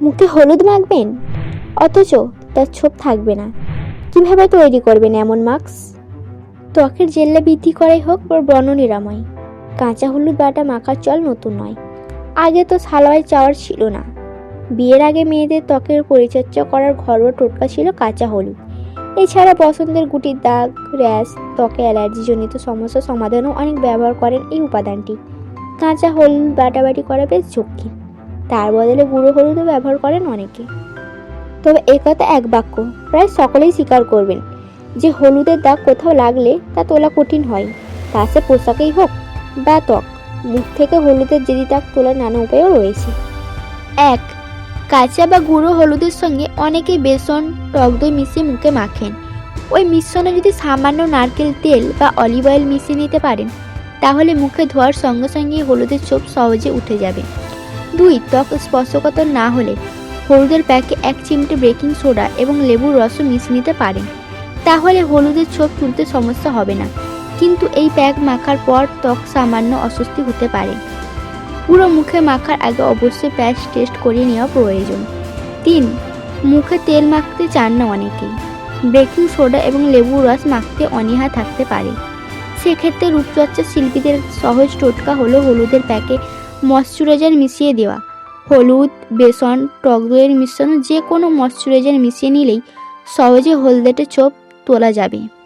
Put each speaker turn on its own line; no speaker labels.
মুখে হলুদ মাখবেন? অথচ তার ছোপ থাকবে না। কীভাবে তৈরি করবেন এমন মাস্ক? ত্বকের জেল্লা বৃদ্ধি করাই হোক বা ব্রণ নিরাময় কাঁচা হলুদ বাটা মাখার চল নতুন নয়। আগে তো সালোয়ার চাওয়ার ছিল না। বিয়ের আগে মেয়েদের ত্বকের পরিচর্যা করার ঘরোয়া টোটকা ছিল কাঁচা হলুদ। এছাড়া বসন্তের গুটির দাগ, র্যাশ, ত্বকে অ্যালার্জিজনিত সমস্যা সমাধানও অনেক ব্যবহার করেন এই উপাদানটি। কাঁচা হলুদ বাটাবাটি করা বেশ ঝুঁকি তার বদলে গুঁড়ো হলুদও ব্যবহার করেন অনেকে। তবে এ কথা এক বাক্য, প্রায় সকলেই স্বীকার করবেন যে হলুদের দাগ কোথাও লাগলে তা তোলা কঠিন হয়, তা সে পোশাকেই হোক বা ত্বক। মুখ থেকে হলুদের জেদি দাগ তোলার নানা উপায়ও রয়েছে। এক, কাঁচা বা গুঁড়ো হলুদের সঙ্গে অনেকেই বেসন, টক দই মিশিয়ে মুখে মাখেন। ওই মিশ্রণে যদি সামান্য নারকেল তেল বা অলিভ অয়েল মিশিয়ে নিতে পারেন, তাহলে মুখে ধোয়ার সঙ্গে সঙ্গে হলুদের ছোপ সহজে উঠে যাবে। দুই ত্বক স্পর্শকাতর না হলে হলুদের প্যাকে এক চিমটে বেকিং সোডা এবং লেবুর রসও মিশিয়ে নিতে পারেন। তাহলে হলুদের ছোপ তুলতে সমস্যা হবে না। কিন্তু এই প্যাক মাখার পর ত্বক সামান্য অস্বস্তি হতে পারে। পুরো মুখে মাখার আগে অবশ্যই প্যাচ টেস্ট করিয়ে নেওয়া প্রয়োজন। তিন, মুখে তেল মাখতে চান না অনেকেই বেকিং সোডা এবং লেবুর রস মাখতে অনীহা থাকতে পারে। সেক্ষেত্রে রূপচর্চা শিল্পীদের সহজ টোটকা হলো হলুদের প্যাকে ময়শ্চারাইজার মিশিয়ে দেওয়া। হলুদ, বেসন, টক দইয়ের মিশ্রণ যে কোনো ময়শ্চারাইজার মিশিয়ে নিলেই সহজে হলদেটে ছোপ তোলা যাবে।